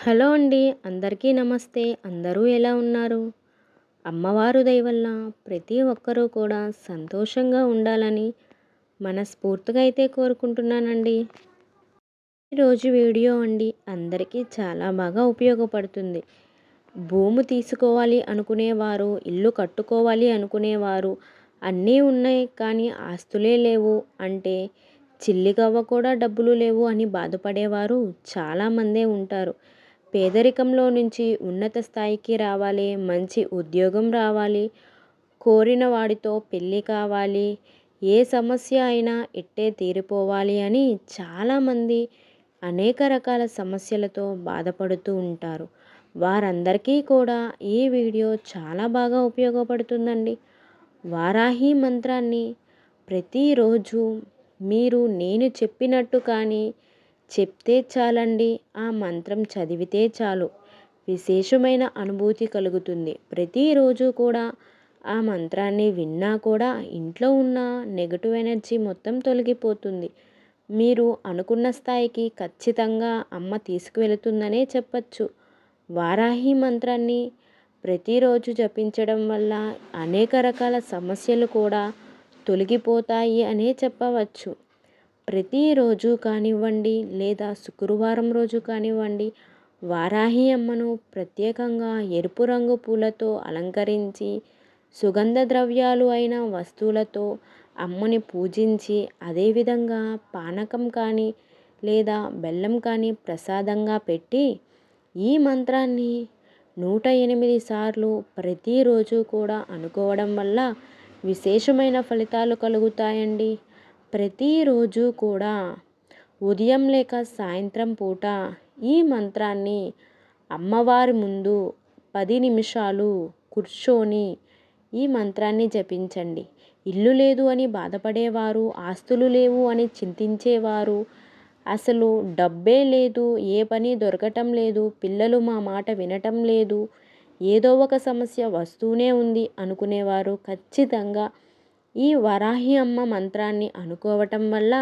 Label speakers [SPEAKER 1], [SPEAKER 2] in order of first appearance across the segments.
[SPEAKER 1] Hello అండి అందరికీ నమస్తే. అందరూ ఎలా ఉన్నారు? అమ్మవారు దయవల్ల ప్రతి ఒక్కరూ కూడా సంతోషంగా ఉండాలని మనస్ఫూర్తిగా అయితే కోరుకుంటున్నానండి. ఈరోజు వీడియో అండి అందరికీ చాలా బాగా ఉపయోగపడుతుంది. భూమి తీసుకోవాలి అనుకునేవారు ఇల్లు కట్టుకోవాలి అనుకునేవారు అన్నీ ఉన్నాయి కానీ ఆస్తులే లేవు అంటే చిల్లిగవ్వ కూడా డబ్బులు లేవు అని బాధపడేవారు చాలామందే ఉంటారు. పేదరికంలో నుంచి ఉన్నత స్థాయికి రావాలి మంచి ఉద్యోగం రావాలి కోరిన వాడితో పెళ్ళి కావాలి ఏ సమస్య అయినా ఇట్టే తీరిపోవాలి అని చాలామంది అనేక రకాల సమస్యలతో బాధపడుతూ ఉంటారు. వారందరికీ కూడా ఈ వీడియో చాలా బాగా ఉపయోగపడుతుందండి. వారాహి మంత్రాన్ని ప్రతిరోజు మీరు నేను చెప్పినట్టు కానీ చెప్తే చాలండి ఆ మంత్రం చదివితే చాలు. విశేషమైన అనుభూతి కలుగుతుంది. ప్రతిరోజు కూడా ఆ మంత్రాన్ని విన్నా కూడా ఇంట్లో ఉన్న నెగటివ్ ఎనర్జీ మొత్తం తొలగిపోతుంది. మీరు అనుకున్న స్థాయికి ఖచ్చితంగా అమ్మ తీసుకువెళుతుందనే చెప్పచ్చు. వారాహి మంత్రాన్ని ప్రతిరోజు జపించడం వల్ల అనేక రకాల సమస్యలు కూడా తొలగిపోతాయి అనే చెప్పవచ్చు. ప్రతిరోజు కానివ్వండి లేదా శుక్రవారం రోజు కానివ్వండి వారాహి అమ్మను ప్రత్యేకంగా ఎరుపు రంగు పూలతో అలంకరించి సుగంధ ద్రవ్యాలు అయిన వస్తువులతో అమ్మని పూజించి అదేవిధంగా పానకం కానీ లేదా బెల్లం కానీ ప్రసాదంగా పెట్టి ఈ మంత్రాన్ని నూట ఎనిమిది సార్లు ప్రతిరోజు కూడా అనుకోవడం వల్ల విశేషమైన ఫలితాలు కలుగుతాయండి. ప్రతిరోజు కూడా ఉదయం లేక సాయంత్రం పూట ఈ మంత్రాన్ని అమ్మవారి ముందు పది నిమిషాలు కూర్చొని ఈ మంత్రాన్ని జపించండి. ఇల్లు లేదు అని బాధపడేవారు ఆస్తులు లేవు అని చింతించేవారు అసలు డబ్బే లేదు ఏ పని దొరకటం లేదు పిల్లలు మా మాట వినటం లేదు ఏదో ఒక సమస్య వస్తూనే ఉంది అనుకునేవారు. ఖచ్చితంగా ఈ వరాహి అమ్మ మంత్రాన్ని అనుకోవటం వల్ల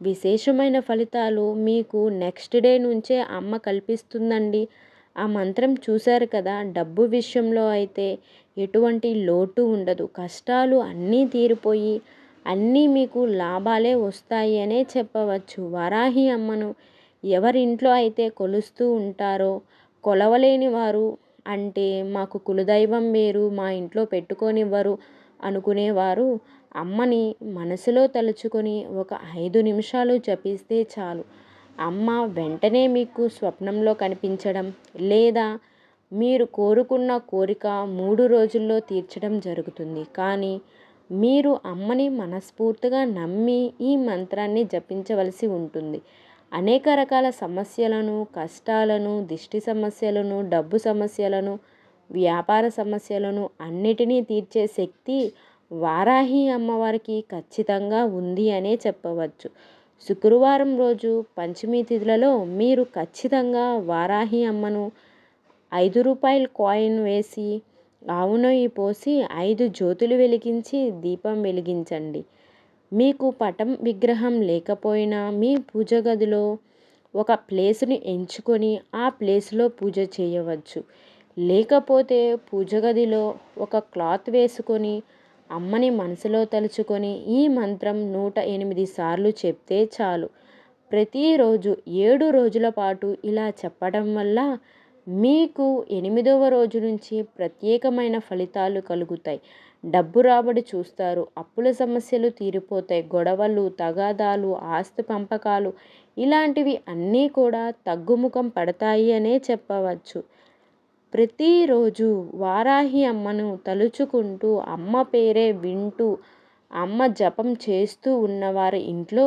[SPEAKER 1] విశేషమైన ఫలితాలు మీకు నెక్స్ట్ డే నుంచే అమ్మ కల్పిస్తుందండి. ఆ మంత్రం చూశారు కదా డబ్బు విషయంలో అయితే ఎటువంటి లోటు ఉండదు. కష్టాలు అన్నీ తీరిపోయి అన్నీ మీకు లాభాలే వస్తాయి అనే చెప్పవచ్చు. వరాహి అమ్మను ఎవరింట్లో అయితే కొలుస్తూ ఉంటారో కొలవలేని వారు అంటే మాకు కులదైవం వేరు మా ఇంట్లో పెట్టుకోనివ్వరు. అనుకునేవారు. అమ్మని మనసులో తలుచుకొని ఒక ఐదు నిమిషాలు జపిస్తే చాలు. అమ్మ వెంటనే మీకు స్వప్నంలో కనిపించడం లేదా మీరు కోరుకున్న కోరిక మూడు రోజుల్లో తీర్చడం జరుగుతుంది. కానీ మీరు అమ్మని మనస్ఫూర్తిగా నమ్మి ఈ మంత్రాన్ని జపించవలసి ఉంటుంది. అనేక రకాల సమస్యలను కష్టాలను దిష్టి సమస్యలను డబ్బు సమస్యలను వ్యాపార సమస్యలను అన్నిటినీ తీర్చే శక్తి వారాహి అమ్మవారికి ఖచ్చితంగా ఉంది అనే చెప్పవచ్చు. శుక్రవారం రోజు పంచమి తిథులలో మీరు ఖచ్చితంగా వారాహి అమ్మను ఐదు రూపాయల కాయిన్ వేసి ఆవు నెయ్యి పోసి ఐదు జ్యోతులు వెలిగించి దీపం వెలిగించండి. మీకు పటం విగ్రహం లేకపోయినా మీ పూజ గదిలో ఒక ప్లేస్ని ఎంచుకొని ఆ ప్లేస్లో పూజ చేయవచ్చు. లేకపోతే పూజ గదిలో ఒక క్లాత్ వేసుకొని అమ్మని మనసులో తలుచుకొని ఈ మంత్రం నూట ఎనిమిది సార్లు చెప్తే చాలు. ప్రతిరోజు ఏడు రోజుల పాటు ఇలా చెప్పడం వల్ల మీకు ఎనిమిదవ రోజు నుంచి ప్రత్యేకమైన ఫలితాలు కలుగుతాయి. డబ్బు రాబడి చూస్తారు అప్పుల సమస్యలు తీరిపోతాయి గొడవలు తగాదాలు ఆస్తి పంపకాలు ఇలాంటివి అన్నీ కూడా తగ్గుముఖం పడతాయి అనే చెప్పవచ్చు. ప్రతిరోజు వారాహి అమ్మను తలుచుకుంటూ అమ్మ పేరే వింటూ అమ్మ జపం చేస్తూ ఉన్నవారి ఇంట్లో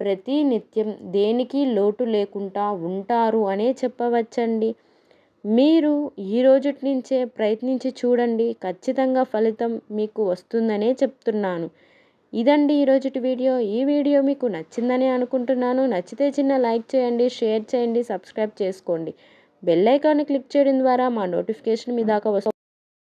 [SPEAKER 1] ప్రతి నిత్యం దేనికి లోటు లేకుండా ఉంటారు అనే చెప్పవచ్చండి. మీరు ఈ రోజుటి నుంచే ప్రయత్నించి చూడండి ఖచ్చితంగా ఫలితం మీకు వస్తుందనే చెప్తున్నాను. ఇదండి ఈరోజుటి వీడియో. ఈ వీడియో మీకు నచ్చిందని అనుకుంటున్నాను. నచ్చితే చిన్న లైక్ చేయండి షేర్ చేయండి సబ్స్క్రైబ్ చేసుకోండి. బెల్ ఐకాన్ని క్లిక్ చేయడం ద్వారా మా నోటిఫికేషన్ మీ దాకా వస్తుంది.